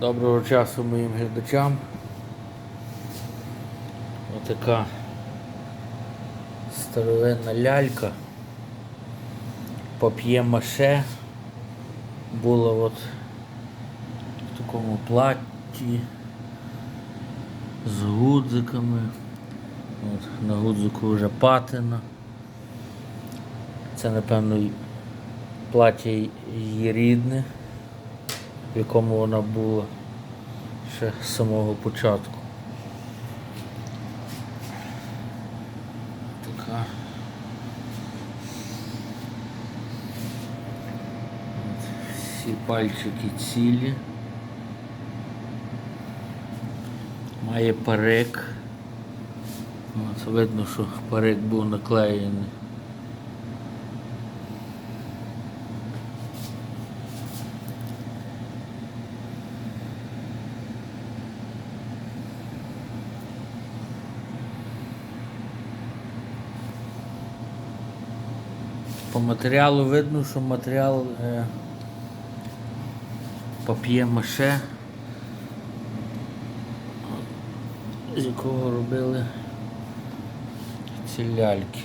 Доброго часу моїм глядачам. Отака старовинна лялька. Пап'є-маше. Була от в такому платі з гудзиками. От, на гудзику вже патина. Це, напевно, плаття її рідне, в якому вона була ще з самого початку. Така. Всі пальчики цілі. Має парик. От, видно, що парик був наклеєний. По матеріалу видно, що матеріал е, пап'є-маше, з якого робили ці ляльки.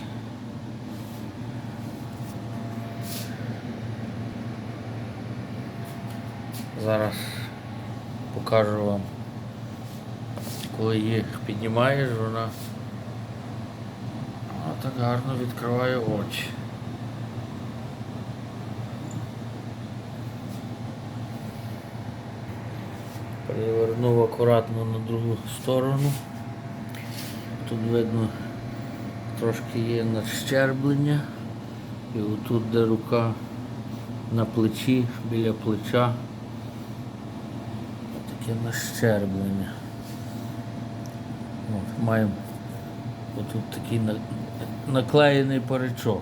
Зараз покажу вам, коли їх піднімаєш, вона вона так гарно відкриває очі. Перевернув акуратно на другу сторону. Тут видно трошки є надщерблення. І отут, де рука на плечі, біля плеча, таке нащерблення. От, маємо отут такий наклеєний паричок.